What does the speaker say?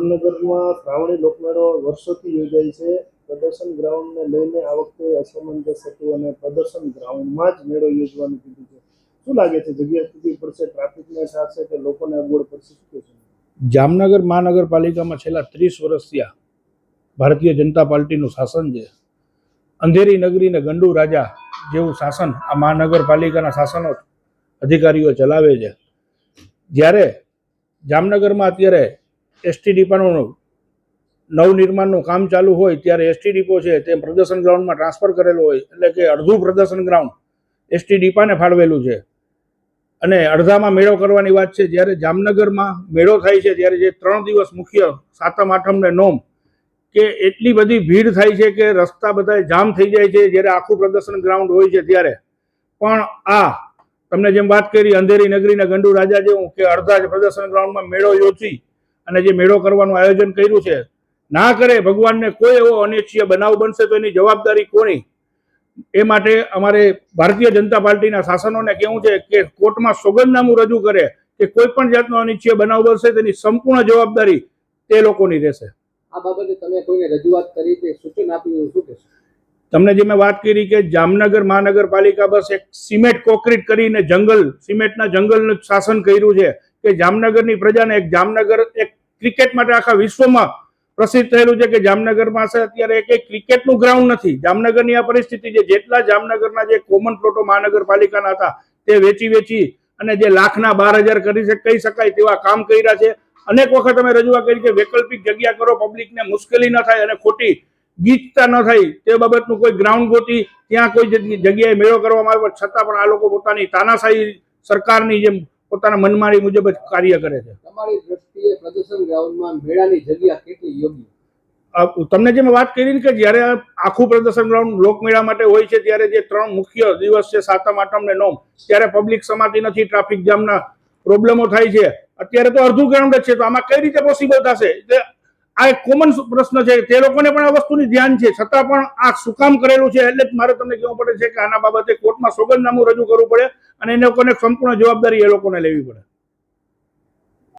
જામનગરમાં શ્રાવણી લોકમેળો વર્ષોથી યોજાય છે. પ્રદર્શન ગ્રાઉન્ડને લઈને આ વખતે અસમંજસ હતું અને પ્રદર્શન ગ્રાઉન્ડમાં જ મેળો યોજવાનું કીધું છે. શું લાગે છે, જગ્યા સ્થિતિ પડશે ટ્રાફિકને થશે કે લોકોને અગવડ પડશે, શું છે જામનગર મહાનગરપાલિકામાં છેલ્લા ત્રીસ વર્ષથી આ ભારતીય જનતા પાર્ટીનું શાસન છે અંધેરી નગરી ને ગંડુ રાજા જેવું શાસન આ મહાનગરપાલિકાના શાસનો અધિકારીઓ ચલાવે છે. જ્યારે જામનગરમાં અત્યારે એસટી ડીપાનું નવનિર્માણનું કામ ચાલુ હોય ત્યારે એસટી ડીપો છે તે પ્રદર્શન ગ્રાઉન્ડમાં ટ્રાન્સફર કરેલો હોય, એટલે કે અડધું પ્રદર્શન ગ્રાઉન્ડ એસટી ડીપાને ફાળવેલું છે. અને અડધામાં મેળો કરવાની વાત છે, જ્યારે જામનગરમાં મેળો થાય છે, ત્યારે જે ત્રણ દિવસ મુખ્ય સાતમ, આઠમ ને નોમ, કે એટલી બધી ભીડ થાય છે કે રસ્તા બધા જામ થઈ જાય છે, જ્યારે આખું પ્રદર્શન ગ્રાઉન્ડ હોય છે ત્યારે. પણ આ, તમને જેમ વાત કરી અંધેરી નગરીના ગંડુ રાજા જેવું, કે અડધા જ પ્રદર્શન ગ્રાઉન્ડમાં મેળો યોજી અને જે મેળો કરવાનું આયોજન કર્યું છે ના કરે ભગવાનને કોઈ એવો અનિચ્છીય બનાવ બનશે તો એની જવાબદારી કોની? એ માટે અમારે ભારતીય જનતા પાર્ટીના શાસનોને કેવું છે કે કોર્ટમાં સોગંદનામું રજૂ કરે કે કોઈ પણ જાતનો અનિચ્છીય બનાવ બનશે તેની સંપૂર્ણ જવાબદારી તે લોકોની રહેશે. આ બાબતે તમે કોઈને રજૂઆત કરી કે સૂચન આપ્યું શું કહેશો? તમને જે મેં વાત કરી કે જામનગર મહાનગરપાલિકા બસ એક સિમેન્ટ કોન્ક્રીટ કરીને જંગલ સિમેન્ટના જંગલનું શાસન કર્યું છે કે જામનગરની પ્રજાને એક જામનગર એક ક્રિકેટ માટે આખા વિશ્વમાં પ્રસિદ્ધ થયેલું છે કે જામનગર પાસે અત્યારે એક ક્રિકેટનું ગ્રાઉન્ડ નથી. જામનગરની આ પરિસ્થિતિ છે, જેટલા જામનગરના જે કોમન પ્લોટો મહાનગરપાલિકાના હતા, તે વેચી વેચી અને જે લાખના બાર હજાર કરી કહી શકાય તેવા કામ કર્યા છે. અનેક વખત અમે રજૂઆત કરી કે વૈકલ્પિક જગ્યા કરો, પબ્લિકને મુશ્કેલી ન થાય અને ખોટી ગીચતા ન થાય, તે બાબતનું કોઈ ગ્રાઉન્ડ ગોતી, ત્યાં કોઈ જગ્યા- જગ્યાએ મેળો કરવામાં આવ્યો, છતાં પણ આ લોકો પોતાની તાનાશાહી સરકારની જેમ પોતાના મનમારી મુજબ જ કાર્ય કરે છે. તમારી દ્રષ્ટિએ પ્રદર્શન ગ્રાઉન્ડમાં મેળાની જગ્યા કેટલી યોગ્ય? તમને જે મેં વાત કરી ને કે જ્યારે આખું પ્રદર્શન ગ્રાઉન્ડ લોકમેળા માટે હોય છે ત્યારે જે ત્રણ મુખ્ય દિવસ છે સાતમ આઠમ ને નોમ ત્યારે પબ્લિક સમાતી નથી ટ્રાફિક જામના પ્રોબ્લેમો થાય છે. અત્યારે તો અડધું ગ્રાઉન્ડ જ છે તો આમાં કઈ રીતે પોસિબલ થશે? એટલે આ એક કોમન પ્રશ્ન છે તે લોકોને પણ આ વસ્તુની ધ્યાન છે. છતાં પણ આ શું કામ કરેલું છે એટલે જ મારે તમને કહેવું પડે છે કે આના બાબતે કોર્ટમાં સોગંદનામું રજૂ કરવું પડે. અને એ લોકોને સંપૂર્ણ જવાબદારી એ લોકોને લેવી પડે.